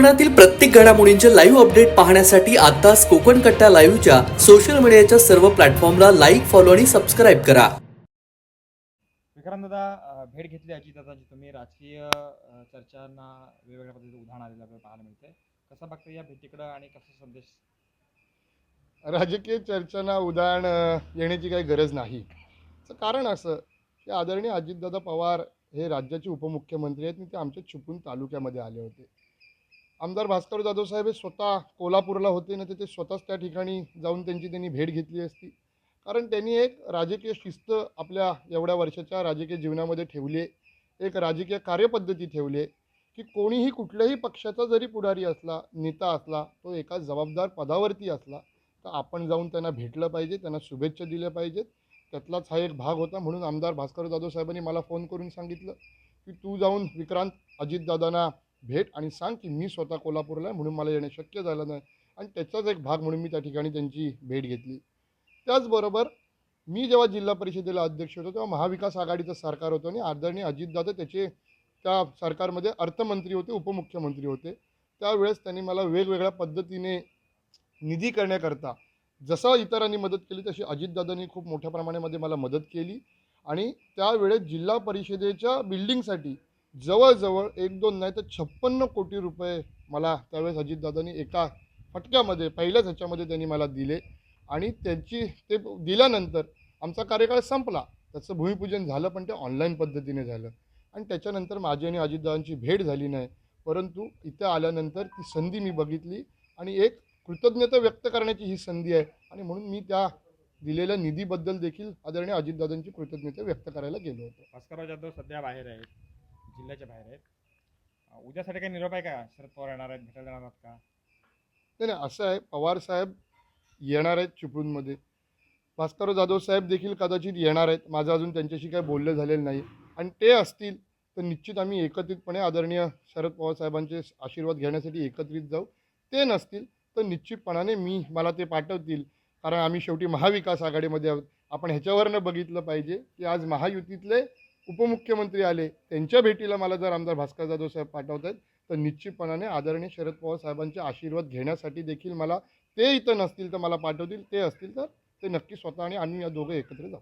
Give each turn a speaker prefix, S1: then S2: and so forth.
S1: कोकणातील प्रत्येक घडामोडींचे लाईव्ह अपडेट पाहण्यासाठी आताच कोकण कट्टा लाईव्हच्या सोशल मीडियाच्या सर्व प्लॅटफॉर्मला लाईक फॉलो आणि सबस्क्राईब करा.
S2: विक्रांत दादा भेट घेतली अजितदादाची तुम्ही. राजकीय चर्चांना वेगवेगळ्या पद्धतीचं उदाहरण आलेलं आपल्याला पाहायला मिळतंय. कसं बघता या भेटीकडं आणि कसा संदेश?
S3: राजकीय चर्चांना उदाहरण येण्याची काही गरज नाही. कारण असं की आदरणीय अजितदादा पवार हे राज्याचे उपमुख्यमंत्री आहेत आणि ते आमच्या चिपळूण तालुक्यामध्ये आले होते. आमदार भास्कर जाधव साहेब हे स्वतः कोल्हापूरला होते ना ते स्वतःच त्या ठिकाणी जाऊन त्यांची त्यांनी भेट घेतली असती. कारण त्यांनी एक राजकीय शिस्त आपल्या एवढ्या वर्षाच्या राजकीय जीवनामध्ये ठेवली आहे. एक राजकीय कार्यपद्धती ठेवली आहे की कोणीही कुठल्याही पक्षाचा जरी पुढारी असला नेता असला तो एका जबाबदार पदावरती असला तर आपण जाऊन त्यांना भेटलं पाहिजे त्यांना शुभेच्छा दिल्या पाहिजेत. त्यातलाच हा एक भाग होता म्हणून आमदार भास्कर जाधव साहेबांनी मला फोन करून सांगितलं की तू जाऊन विक्रांत अजितदादांना भेट आणि सांग की मी स्वतः कोल्हापूरला आहे म्हणून मला येणं शक्य झालं नाही. आणि त्याचाच एक भाग म्हणून मी त्या ठिकाणी त्यांची भेट घेतली. त्याचबरोबर मी जेव्हा जिल्हा परिषदेला अध्यक्ष होतो तेव्हा महाविकास आघाडीचं सरकार होतं आणि आदरणीय अजितदादा त्याचे त्या सरकारमध्ये अर्थमंत्री होते उपमुख्यमंत्री होते. त्यावेळेस त्यांनी मला वेगवेगळ्या पद्धतीने निधी करण्याकरता जसं इतरांनी मदत केली तशी अजितदादांनी खूप मोठ्या प्रमाणामध्ये मला मदत केली. आणि त्यावेळेस जिल्हा परिषदेच्या बिल्डिंगसाठी जवळजवळ एक दोन नाही तर छप्पन्न कोटी रुपये मला त्यावेळेस अजितदादांनी एका फटक्यामध्ये पहिल्याच ह्याच्यामध्ये त्यांनी मला दिले. आणि त्यांची ते दिल्यानंतर आमचा कार्यकाळ संपला. त्याचं भूमिपूजन झालं पण ते ऑनलाईन पद्धतीने झालं. आणि त्याच्यानंतर माझी आणि अजितदादांची भेट झाली नाही. परंतु इथं आल्यानंतर ती संधी मी बघितली आणि एक कृतज्ञता व्यक्त करण्याची ही संधी आहे. आणि म्हणून मी त्या दिलेल्या निधीबद्दल देखील आदरणीय अजितदादांची कृतज्ञता व्यक्त करायला गेलो होतो.
S2: भास्करराव जाधव सध्या बाहेर आहेत. जिल्ह्याच्या बाहेर आहेत. उद्यासाठी काही निरोप आहे का? शरद पवार येणार आहेत भेटायला जाणार का?
S3: नाही नाही असं आहे. पवार साहेब येणार आहेत चिपळूणमध्ये. भास्करराव जाधव साहेब देखील कदाचित येणार आहेत. माझं अजून त्यांच्याशी काही बोलणं झालेलं नाही. आणि ते असतील तर निश्चित आम्ही एकत्रितपणे आदरणीय शरद पवार साहेबांचे आशीर्वाद घेण्यासाठी एकत्रित जाऊ. ते नसतील तर निश्चितपणाने मी मला ते पाठवतील. कारण आम्ही शेवटी महाविकास आघाडीमध्ये आहोत. आपण ह्याच्यावरनं बघितलं पाहिजे की आज महायुतीतले उपमुख्यमंत्री आले त्यांच्या भेटीला मला जर आमदार भास्कर जाधव साहेब पाठवत आहेत तर निश्चितपणाने आदरणीय शरद पवार साहेबांचे आशीर्वाद घेण्यासाठी देखील मला ते इथं नसतील तर मला पाठवतील ते असतील तर ते नक्की स्वतः आणि आम्ही या दोघं एकत्र जाऊ.